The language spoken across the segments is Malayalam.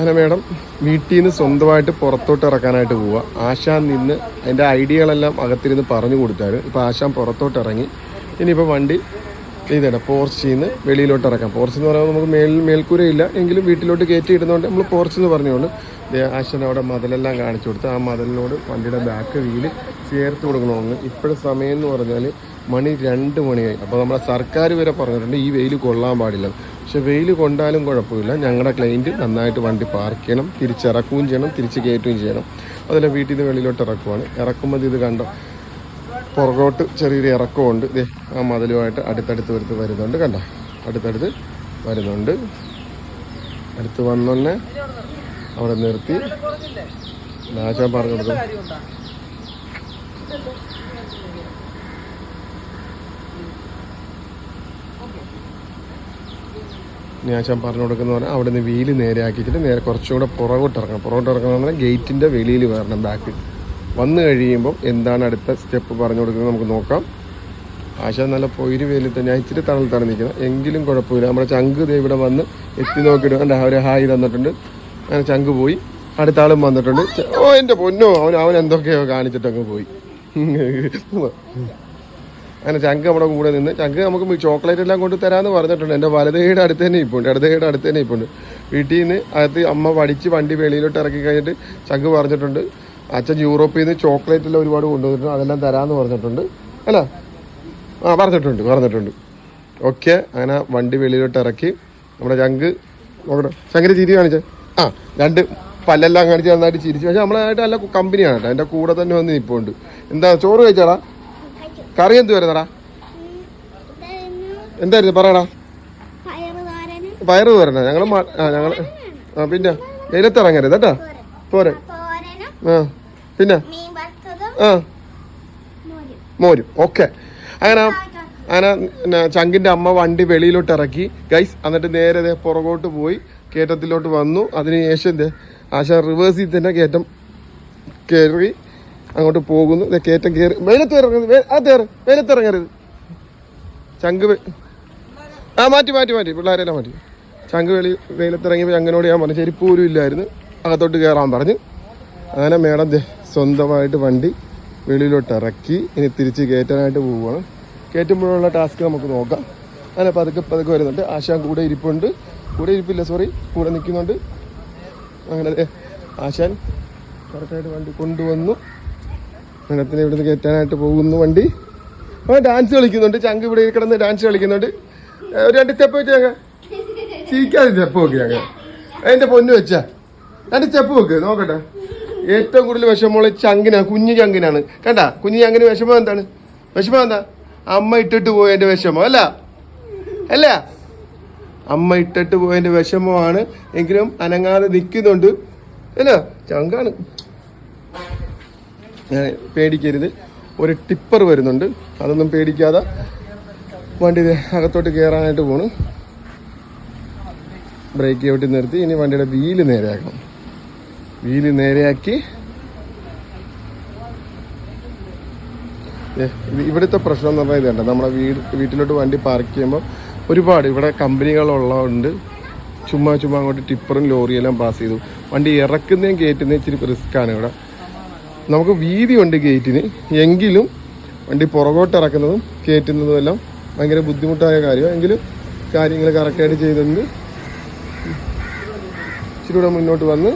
അങ്ങനെ മേഡം വീട്ടിൽ നിന്ന് സ്വന്തമായിട്ട് പുറത്തോട്ട് ഇറക്കാനായിട്ട് പോവുക ആശാൻ നിന്ന് അതിന്റെ ഐഡിയകളെല്ലാം അകത്തിരുന്ന് പറഞ്ഞു കൊടുത്തായിരുന്നു ഇപ്പോൾ ആശാൻ പുറത്തോട്ട് ഇറങ്ങി. ഇനിയിപ്പോൾ വണ്ടി ഇതാണ് പോർച്ചിൽ നിന്ന് വെളിയിലോട്ട് ഇറക്കാം. പോർച്ച് എന്ന് പറയുമ്പോൾ നമുക്ക് മേൽ മേൽക്കൂരയില്ല എങ്കിലും വീട്ടിലോട്ട് കയറ്റി ഇടുന്നതുകൊണ്ട് നമ്മൾ പോർച്ച് എന്ന് പറഞ്ഞുകൊണ്ട് ആശാൻ അവിടെ മതിലെല്ലാം കാണിച്ചു കൊടുത്ത് ആ മതിലിനോട് വണ്ടിയുടെ ബാക്ക് വീൽ ചേർത്ത് കൊടുക്കണമെന്ന് ഇപ്പോഴത്തെ സമയം എന്ന് പറഞ്ഞാൽ മണി രണ്ട് മണിയായി. അപ്പോൾ നമ്മളെ സർക്കാർ വരെ പറഞ്ഞിട്ടുണ്ട് ഈ വെയിൽ കൊള്ളാൻ പാടില്ല പക്ഷെ വെയിൽ കൊണ്ടാലും കുഴപ്പമില്ല. ഞങ്ങളുടെ ക്ലൈന്റ് നന്നായിട്ട് വണ്ടി പാർക്ക് ചെയ്യണം തിരിച്ചിറക്കുകയും ചെയ്യണം തിരിച്ച് കയറ്റുകയും ചെയ്യണം. അതിൽ വീട്ടിൽ നിന്ന് വെളിയിലോട്ട് ഇറക്കുവാണ്. ഇറക്കുമ്പോൾ ഇത് കണ്ടോ? പുറകോട്ട് ചെറിയൊരു ഇറക്കമുണ്ട് ഇതേ ആ മതിലുമായിട്ട് അടുത്തടുത്ത് വരുത്ത് വരുന്നുണ്ട്. കണ്ടോ? അടുത്തടുത്ത് വരുന്നുണ്ട്. അടുത്ത് വന്നൊന്നെ അവിടെ നിർത്തി. ആശാൻ പറഞ്ഞു കൊടുക്കും ആശാൻ പറഞ്ഞു കൊടുക്കുന്ന പറഞ്ഞാൽ അവിടെ നിന്ന് വീൽ നേരെ ആക്കിയിട്ട് നേരെ കുറച്ചും കൂടെ പുറകോട്ട് ഇറങ്ങണം. പുറകോട്ട് ഇറങ്ങണം എന്ന് പറഞ്ഞാൽ ഗേറ്റിന്റെ വെളിയിൽ വരണം ബാക്ക് വന്നു കഴിയുമ്പോൾ എന്താണ് അടുത്ത സ്റ്റെപ്പ് പറഞ്ഞു കൊടുക്കുന്നത് നമുക്ക് നോക്കാം. ആശാൻ നല്ല പൊയിര് വെയിലത്ത് തന്നെ ഇച്ചിരി തണൽ നിൽക്കുന്നത് എങ്കിലും കുഴപ്പമില്ല. നമ്മുടെ ചങ്ക് ഇവിടെ വന്ന് എത്തി നോക്കിയിട്ട് അവർ ഹായ് തന്നിട്ടുണ്ട്. അങ്ങനെ ചങ്ക് പോയി. അടുത്ത ആളും വന്നിട്ടുണ്ട്. ഓ എന്റെ പൊന്നോ അവൻ അവൻ എന്തൊക്കെയോ കാണിച്ചിട്ടങ്ങ് പോയി. അങ്ങനെ ചങ്ക് നമ്മുടെ കൂടെ നിന്ന്. ചങ്ക് നമുക്ക് ചോക്ലേറ്റ് എല്ലാം കൊണ്ട് തരാമെന്ന് പറഞ്ഞിട്ടുണ്ട്. എന്റെ വലതയുടെ അടുത്ത് തന്നെ ഇപ്പുണ്ട്. ഇടതയുടെ അടുത്ത് തന്നെ ഇപ്പുണ്ട്. വീട്ടിൽ നിന്ന് അകത്ത് അമ്മ വടിച്ച് വണ്ടി വെളിയിലോട്ട് ഇറക്കി കഴിഞ്ഞിട്ട് ചങ്ക് പറഞ്ഞിട്ടുണ്ട്. അച്ഛൻ യൂറോപ്പിൽ നിന്ന് ചോക്ലേറ്റ് എല്ലാം ഒരുപാട് കൊണ്ടുവന്നിട്ടുണ്ട്. അതെല്ലാം തരാമെന്ന് പറഞ്ഞിട്ടുണ്ട്. അല്ല? ആ പറഞ്ഞിട്ടുണ്ട് പറഞ്ഞിട്ടുണ്ട്. ഓക്കെ. അങ്ങനെ വണ്ടി വെളിയിലോട്ട് ഇറക്കി. നമ്മുടെ ചങ്ക് നോക്കട്ടെ. ചങ്കിന്റെ ചിരി കാണിച്ചേ. ആ രണ്ട് പല്ലെല്ലാം കാണിച്ച് നന്നായിട്ട് ചിരിച്ചു. പക്ഷേ നമ്മളായിട്ട് നല്ല കമ്പനിയാണ് കേട്ടോ. എന്റെ കൂടെ തന്നെ വന്ന് നിൽപ്പുണ്ട് എന്താ ചോറ് കഴിച്ചാടാ? കറി എന്ത് വരുന്നടാ? എന്തായിരുന്നു? പറയടാ. പയറ് വരണ ഞങ്ങൾ ഞങ്ങൾ പിന്നെ വെയിലത്തിറങ്ങരുത് കേട്ടോ. പോരെ ആ പിന്നെ? ആ. മോരും. ഓക്കെ. അങ്ങനെ അങ്ങനെ ചങ്കിന്റെ അമ്മ വണ്ടി വെളിയിലോട്ട് ഇറക്കി. ഗൈസ് എന്നിട്ട് നേരെ പുറകോട്ട് പോയി കേറ്റത്തിലോട്ട് വന്നു. അതിനുശേഷം ദേ ആശ റിവേഴ്സിൽ തന്നെ കയറ്റം കയറി അങ്ങോട്ട് പോകുന്നു. കയറ്റം കയറി. വെയിലത്ത് ഇറങ്ങരുത്. അത് കയറി വെയിലത്ത് ഇറങ്ങരുത്. ചങ്ക് ആ മാറ്റി മാറ്റി മാറ്റി. പിള്ളേരെല്ലാം മാറ്റി. ചങ്ക് വെളി വെയിലത്തിറങ്ങിയപ്പോൾ ചങ്ങനോട് ഞാൻ പറഞ്ഞു ചെരുപ്പ് പോലും ഇല്ലായിരുന്നു. അകത്തോട്ട് കയറാൻ പറഞ്ഞു. അങ്ങനെ മേഡം സ്വന്തമായിട്ട് വണ്ടി വെളിയിലോട്ട് ഇറക്കി. ഇനി തിരിച്ച് കയറ്റാനായിട്ട് പോവുകയാണ്. കയറ്റുമ്പോഴുള്ള ടാസ്ക് നമുക്ക് നോക്കാം. അങ്ങനെ പതുക്കെ പതുക്കെ വരുന്നുണ്ട്. ആശാൻ കൂടെ ഇരിപ്പുണ്ട്. കൂടെ ഇരിപ്പില്ല സോറി. കൂടെ നിൽക്കുന്നുണ്ട്. അങ്ങനെ ആശാൻ കറക്റ്റായിട്ട് വണ്ടി കൊണ്ടുവന്നു. മേഡത്തിനെ ഇവിടുന്ന് കയറ്റാനായിട്ട് പോകുന്നു വണ്ടി. അവൻ ഡാൻസ് കളിക്കുന്നുണ്ട്. ചങ്ക് ഇവിടെ കിടന്ന് ഡാൻസ് കളിക്കുന്നുണ്ട്. ഒരു രണ്ട് സ്റ്റെപ്പ് വെച്ച് ഞങ്ങൾ ചിരിക്കാതെ സ്റ്റെപ്പ് വെക്ക് ഞങ്ങൾ അതിന്റെ പൊന്ന് വെച്ചാ രണ്ട് സ്റ്റെപ്പ് വെക്ക് നോക്കട്ടെ. ഏറ്റവും കൂടുതൽ വിഷമമുള്ള ചങ്കിനാണ് കുഞ്ഞു ചങ്കിനാണ്. കണ്ട കുഞ്ഞു ചങ്കിന് വിഷമം എന്താണ്? വിഷമം എന്താ? അമ്മ ഇട്ടിട്ട് പോയതിന്റെ വിഷമം അല്ല? അല്ല? അമ്മ ഇട്ടിട്ട് പോയതിന്റെ വിഷമമാണ് എങ്കിലും അനങ്ങാതെ നിൽക്കുന്നുണ്ട്. അല്ലോ ചങ്കാണ്. പേടിക്കരുത്. ഒരു ടിപ്പർ വരുന്നുണ്ട്. അതൊന്നും പേടിക്കാതെ വണ്ടി അകത്തോട്ട് കയറാനായിട്ട് പോണു. ബ്രേക്ക് ചവിട്ടി നിർത്തി. ഇനി വണ്ടിയുടെ വീൽ നേരെയാക്കണം. വീൽ നേരെയാക്കി. ഇവിടുത്തെ പ്രശ്നം എന്ന് പറഞ്ഞാൽ ഇതുണ്ട് നമ്മുടെ വീട് വീട്ടിലോട്ട് വണ്ടി പാർക്ക് ചെയ്യുമ്പോൾ ഒരുപാട് ഇവിടെ കമ്പനികളുള്ളതുകൊണ്ട് ചുമ്മാ ചുമ്മാ അങ്ങോട്ട് ടിപ്പറും ലോറിയെല്ലാം പാസ് ചെയ്തു. വണ്ടി ഇറക്കുന്നതും കയറ്റുന്നതും ഇച്ചിരി റിസ്ക്കാണ് ഇവിടെ. നമുക്ക് വീതിയുണ്ട് ഗേറ്റിന്. എങ്കിലും വണ്ടി പുറകോട്ട് ഇറക്കുന്നതും കയറ്റുന്നതും എല്ലാം ഭയങ്കര ബുദ്ധിമുട്ടായ കാര്യമാണ്. എങ്കിലും കാര്യങ്ങൾ കറക്റ്റായിട്ട് ചെയ്തെന്ന് ഇച്ചിരി കൂടെ മുന്നോട്ട് വന്ന്.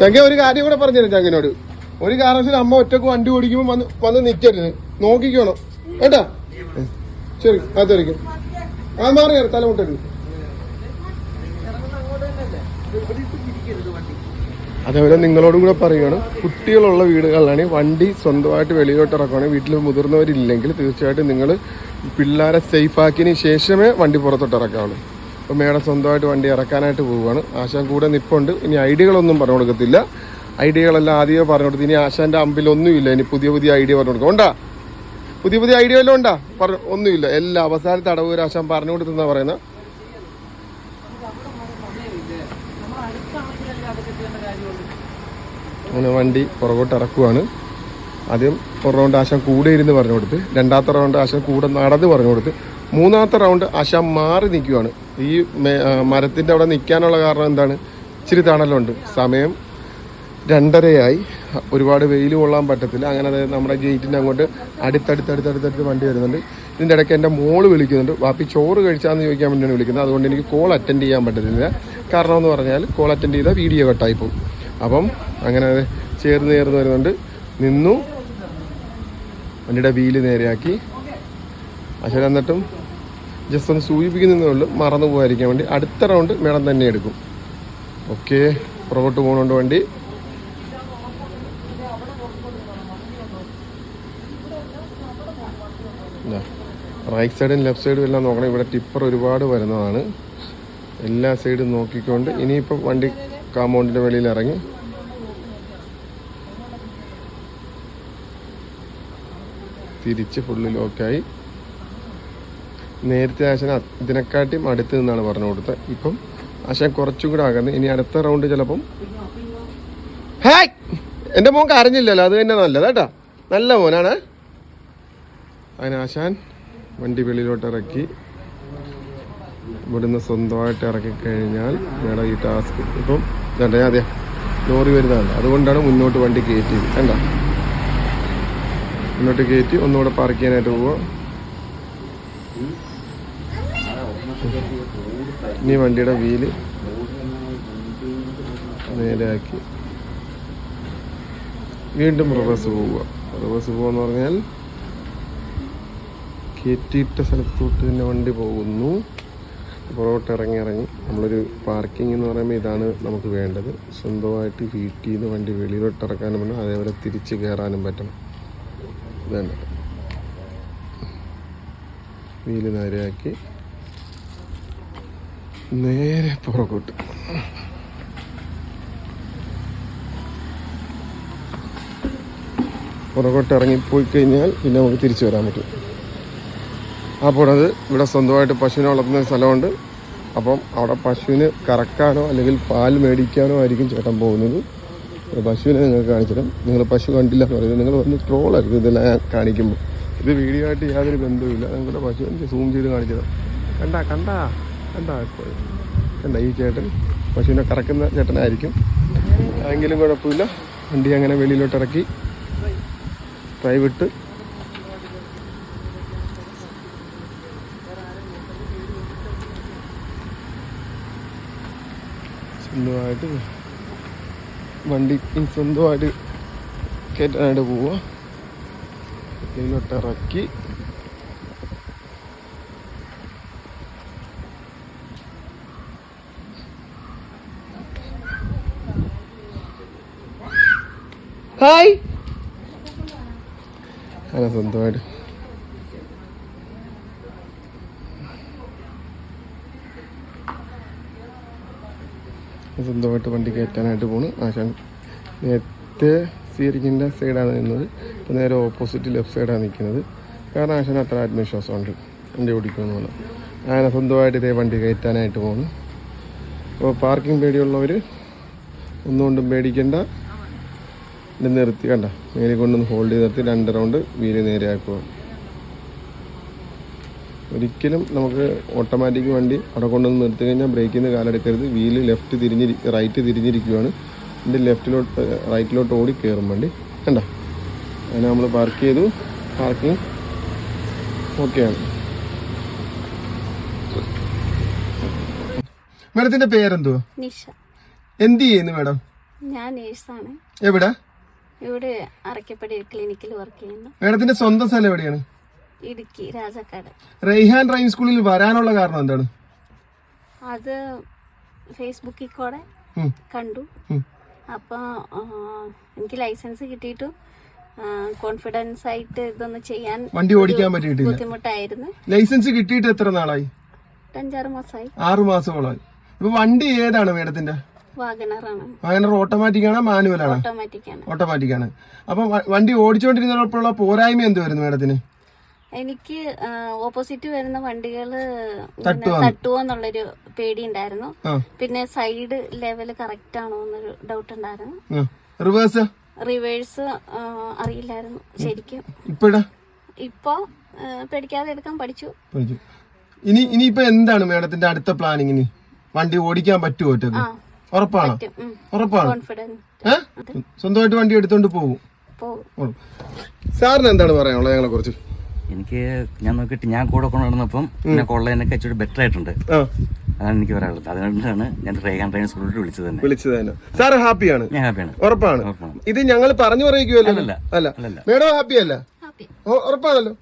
ചങ്ക ഒരു കാര്യം കൂടെ പറഞ്ഞുതരാം ചങ്കിനോട്. ഒരു കാരണവശാലും അമ്മ ഒറ്റയ്ക്ക് വണ്ടി ഓടിക്കുമ്പോൾ വന്ന് വന്ന് നിൽക്കരുത് നോക്കിക്കോണം. കേട്ടാ? ശരി ശരി അതെറിക്കും ആ മാറി തലമുട്ടരുത്. അതേപോലെ നിങ്ങളോടും കൂടെ പറയുകയാണ് കുട്ടികളുള്ള വീടുകളിലാണ് വണ്ടി സ്വന്തമായിട്ട് വെളിയിലോട്ട് ഇറക്കുകയാണെങ്കിൽ വീട്ടിൽ മുതിർന്നവരില്ലെങ്കിൽ തീർച്ചയായിട്ടും നിങ്ങൾ പിള്ളേരെ സേഫാക്കിയതിന് ശേഷമേ വണ്ടി പുറത്തോട്ട് ഇറക്കാവുള്ളൂ. അപ്പോൾ മേഡം സ്വന്തമായിട്ട് വണ്ടി ഇറക്കാനായിട്ട് പോവുകയാണ്. ആശാൻ കൂടെ നിപ്പുണ്ട്. ഇനി ഐഡിയകളൊന്നും പറഞ്ഞു കൊടുക്കത്തില്ല. ഐഡിയകളെല്ലാം ആദ്യമേ പറഞ്ഞു കൊടുത്തു. ഇനി ആശാന്റെ അമ്പിലൊന്നുമില്ല. ഇനി പുതിയ പുതിയ ഐഡിയ പറഞ്ഞു കൊടുക്കും. ഉണ്ടാ? പുതിയ പുതിയ ഐഡിയ വല്ലതും ഉണ്ടാ? പറഞ്ഞു ഒന്നുമില്ല. എല്ലാ അവസാനത്തെ അടവ് ആശാൻ പറഞ്ഞു കൊടുത്തെന്നാണ് പറയുന്നത്. അങ്ങനെ വണ്ടി പുറകോട്ട് ഇറക്കുവാണ്. ആദ്യം ഒരു റൗണ്ട് ആശാൻ കൂടെ ഇരുന്ന് പറഞ്ഞു കൊടുത്ത് രണ്ടാമത്തെ റൗണ്ട് ആശാൻ കൂടെ നടന്ന് പറഞ്ഞു കൊടുത്ത് മൂന്നാമത്തെ റൗണ്ട് ആശാൻ മാറി നിൽക്കുവാണ്. ഈ മരത്തിന്റെ അവിടെ നിൽക്കാനുള്ള കാരണം എന്താണ്? ഇച്ചിരി തണലുണ്ട് സമയം രണ്ടരയായി. ഒരുപാട് വെയിൽ കൊള്ളാൻ പറ്റത്തില്ല. അങ്ങനെ അതായത് നമ്മുടെ ഗേറ്റിന്റെ അങ്ങോട്ട് അടുത്തടുത്തടുത്തടുത്തടുത്ത് വണ്ടി വരുന്നുണ്ട്. ഇതിന്റെ ഇടയ്ക്ക് എന്റെ മോൾ വിളിക്കുന്നുണ്ട്. വാപ്പി ചോറ് കഴിച്ചാന്ന് ചോദിക്കാൻ വേണ്ടിയാണ് വിളിക്കുന്നത്. അതുകൊണ്ട് എനിക്ക് കോൾ അറ്റൻഡ് ചെയ്യാൻ പറ്റത്തില്ല. കാരണം എന്ന് പറഞ്ഞാൽ കോൾ അറ്റൻഡ് ചെയ്താൽ വീഡിയോ കട്ടായി പോകും. അപ്പം അങ്ങനെ ചേർന്ന് ചേർന്ന് വരുന്നുണ്ട്. നിന്നു. വണ്ടിയുടെ വീൽ നേരെയാക്കി. അശ്വര എന്നിട്ടും ജസ്റ്റ് ഒന്ന് സൂചിപ്പിക്കുന്നതേ മറന്നു പോകാതിരിക്കാൻ വേണ്ടി അടുത്ത റൗണ്ട് മേഡം തന്നെ എടുക്കും. ഓക്കെ പുറകോട്ട് പോകുന്നുണ്ട് വണ്ടി. റൈറ്റ് സൈഡും ലെഫ്റ്റ് സൈഡും എല്ലാം നോക്കണം. ഇവിടെ ടിപ്പർ ഒരുപാട് വരുന്നതാണ്. എല്ലാ സൈഡും നോക്കിക്കൊണ്ട് ഇനിയിപ്പോൾ വണ്ടി കാമ്പൗണ്ടിന്റെ വെളിയിൽ ഇറങ്ങി. തിരിച്ച് ഫുള്ള് ലോക്കായി നേരത്തെ ആശൻ ഇതിനെക്കാട്ടിയും അടുത്ത് നിന്നാണ് പറഞ്ഞു കൊടുത്തത്. ഇപ്പം ആശാൻ കുറച്ചും കൂടെ ആകുന്നത് ഇനി അടുത്ത റൗണ്ട് ചിലപ്പം ഹായ്! എന്റെ മോൻ കരഞ്ഞില്ലല്ലോ. അത് തന്നെ നല്ലത് കേട്ടോ. നല്ല മോനാണ്. അതിന് ആശാൻ വണ്ടി വെളിയിലോട്ട് ഇറക്കി. ഇവിടുന്ന് സ്വന്തമായിട്ട് ഇറക്കി കഴിഞ്ഞാൽ മേഡം ഈ ടാസ്ക് ഇപ്പം ഞാൻ അതെ. ലോറി വരുന്നതാണ് അതുകൊണ്ടാണ് മുന്നോട്ട് വണ്ടി കയറ്റിയത് കണ്ട? മുന്നോട്ട് കയറ്റി ഒന്നുകൂടെ പാർക്ക് ചെയ്യാനായിട്ട് പോവാം. ഇനി വണ്ടിയുടെ വീൽ നേരാക്കി വീണ്ടും റിവേഴ്സ് പോവുക. റിവേഴ്സ് പോവാന്ന് പറഞ്ഞാൽ കയറ്റിയിട്ട സ്ഥലത്തോട്ട് തന്നെ വണ്ടി പോകുന്നു. പുറകോട്ട് ഇറങ്ങി ഇറങ്ങി നമ്മളൊരു പാർക്കിംഗ് എന്ന് പറയുമ്പോൾ ഇതാണ് നമുക്ക് വേണ്ടത്. സ്വന്തമായിട്ട് വീട്ടിൽ നിന്ന് വണ്ടി വെളിയിലോട്ട് ഇറക്കാനും പറ്റും അതേപോലെ തിരിച്ച് കയറാനും പറ്റണം. ഇതാണ്. വീൽ നേരെയാക്കി നേരെ പുറകോട്ട്. പുറകോട്ട് ഇറങ്ങിപ്പോയി കഴിഞ്ഞാൽ പിന്നെ നമുക്ക് തിരിച്ചു വരാൻ പറ്റും. അപ്പോൾ അത് ഇവിടെ സ്വന്തമായിട്ട് പശുവിനെ വളർത്തുന്ന സ്ഥലമുണ്ട്. അപ്പം അവിടെ പശുവിന് കറക്കാനോ അല്ലെങ്കിൽ പാൽ മേടിക്കാനോ ആയിരിക്കും ചേട്ടൻ പോകുന്നത്. പശുവിനെ നിങ്ങൾ കാണിച്ചിടും നിങ്ങൾ പശു കണ്ടില്ല എന്ന് പറയുന്നത് നിങ്ങൾ വന്ന് ട്രോളരുത് ഇതെല്ലാം കാണിക്കുമ്പോൾ ഇത് വീഡിയോ ആയിട്ട് യാതൊരു ബന്ധവുമില്ല. നിങ്ങളുടെ പശു എനിക്ക് സൂം ചെയ്ത് കാണിച്ചത്. കണ്ടാ കണ്ടാ കണ്ടാ കണ്ട ഈ ചേട്ടൻ പശുവിനെ കറക്കുന്ന ചേട്ടനായിരിക്കും. എങ്കിലും കുഴപ്പമില്ല. വണ്ടി അങ്ങനെ വെളിയിലോട്ട് ഇറക്കി ഡ്രൈവിട്ട് സ്വന്തമായിട്ട് വണ്ടി സ്വന്തമായിട്ട് കയറ്റാനായിട്ട് പോവുക ഇതിലോട്ടിറക്കി. ഹായ്. അങ്ങനെ സ്വന്തമായിട്ട്. സ്വന്തമായിട്ട് വണ്ടി കയറ്റാനായിട്ട് പോണു. ആശാൻ നേരത്തെ സീറിങ്ങിന്റെ സൈഡാണ് നിന്നത്. ഇപ്പം നേരെ ഓപ്പോസിറ്റ് ലെഫ്റ്റ് സൈഡാണ് നിൽക്കുന്നത് കാരണം ആശാൻ അത്ര ആത്മവിശ്വാസമുണ്ട്. വണ്ടി ഓടിക്കുമെന്നുള്ള അങ്ങനെ സ്വന്തമായിട്ട് ഇതേ വണ്ടി കയറ്റാനായിട്ട് പോകുന്നു അപ്പോൾ പാർക്കിംഗ് പേടിയുള്ളവർ ഒന്നുകൊണ്ടും പേടിക്കണ്ട. നിർത്തി കണ്ട. മേലെ കൊണ്ടൊന്ന് ഹോൾഡ് ചെയ്ത് നിർത്തി രണ്ട് റൗണ്ട് വീൽ നേരെയാക്കുക ഒരിക്കലും നമുക്ക് ഓട്ടോമാറ്റിക് വണ്ടി അവിടെ കൊണ്ടുവന്ന് നിർത്തി കഴിഞ്ഞാൽ ബ്രേക്കിൽ നിന്ന് കാലെടുക്കരുത് വീൽ ലെഫ്റ്റ് തിരിഞ്ഞിരി റൈറ്റ് തിരിഞ്ഞിരിക്കുകയാണ് ഇതിന്റെ ലെഫ്റ്റിലോട്ട് റൈറ്റിലോട്ട് ഓടി കയറും വണ്ടി. കണ്ട? അങ്ങനെ നമ്മൾ പാർക്ക് ചെയ്തു. പാർക്കിംഗ് ഓക്കെയാണ് മാഡത്തിന്റെ പേരെന്തോ നിഷ. എന്ത് ചെയ്യുന്നു മാഡം? ഞാൻ നേഴ്സാണ്. എവിടെ? ഇവിടെ അറക്കപ്പടി ക്ലിനിക്കിൽ വർക്ക് ചെയ്യുന്നു. മാഡത്തിന്റെ സ്വന്തം സ്ഥലം എവിടെയാണ്? ഇടുക്കി രാജാക്കാട്. റെയ്ഹാൻ ഡ്രൈവിംഗ് സ്കൂളിൽ വരാനുള്ള കാരണം എന്താണ്? അത് ഫേസ്ബുക്കിൽ കൂടെ കണ്ടു. അപ്പോൾ എനിക്ക് ലൈസൻസ് കിട്ടിയിട്ടും കോൺഫിഡൻസ് ആയിട്ട് ഇതൊന്ന് ചെയ്യാൻ വണ്ടി ഓടിക്കാൻ പറ്റിയിട്ടില്ല. ബുദ്ധിമുട്ടായിരുന്നു. ലൈസൻസ് കിട്ടിയിട്ട് എത്ര നാളായി? അഞ്ചാറ് മാസമായി ആറു മാസമോളായി ഇപ്പൊ വണ്ടി ഏതാണ് മേഡത്തിന്റെ? അങ്ങനെ ഓട്ടോമാറ്റിക് ആണോ മാനുവൽ ആണോ? ഓട്ടോമാറ്റിക് ആണ്. ഓട്ടോമാറ്റിക് ആണ്. അപ്പൊ വണ്ടി ഓടിച്ചുകൊണ്ടിരുന്നപ്പോഴുള്ള പോരായ്മ എന്ത് വരുന്നു മേഡത്തിന്? എനിക്ക് ഓപ്പോസിറ്റ് വരുന്ന വണ്ടികൾ തട്ടുവാന്ന്. തട്ടുവോ എന്നുള്ളൊരു പേടി ഉണ്ടായിരുന്നു പിന്നെ സൈഡ് ലെവൽ കറക്റ്റ് ആണോ എന്നൊരു ഡൗട്ട് ഉണ്ടായിരുന്നു. റിവേഴ്സ് റിവേഴ്സ് അറിയില്ലായിരുന്നു ശരിക്കും. ഇപ്പൊ പേടിക്കാതെ എടുക്കാൻ പഠിച്ചു. ഇനി ഇനിയിപ്പോ എന്താണ് മേഡത്തിന്റെ അടുത്ത പ്ലാനിങ് ഇനി വണ്ടി ഓടിക്കാൻ പറ്റുമോ ഉറപ്പാണോ? ഉറപ്പാണ്? സ്വന്തമായിട്ട് വണ്ടി എടുത്തോണ്ട് പോകും. സാറിന് എന്താണ് പറയാനുള്ളത് ഞങ്ങളെ കുറിച്ച്? എനിക്ക് ഞാൻ നോക്കിയിട്ട് ഞാൻ കൂടെ കൊണ്ടു നടന്നപ്പം എന്നെ കൊള്ളതിനൊക്കെ ഇച്ചിരി ബെറ്റർ ആയിട്ടുണ്ട്. ആ. അതാണ് എനിക്ക് പറയാനുള്ളത്. അതുകൊണ്ടാണ് ഞാൻ റേഗാൻ ട്രെയിൻ സ്കൂളിൽ വിളിച്ചത് തന്നെ. വിളിച്ചത് തന്നെ. സാർ ഹാപ്പിയാണ് ഞാൻ ഹാപ്പിയാണ് ഉറപ്പാണ്. ഇത് ഞങ്ങൾ പറഞ്ഞു പറയിക്കുമല്ലോ അല്ലല്ല. അല്ല. അല്ലല്ല. മേഡം ഹാപ്പിയല്ല ഹാപ്പി ഓ, ഉറപ്പാണല്ലോ.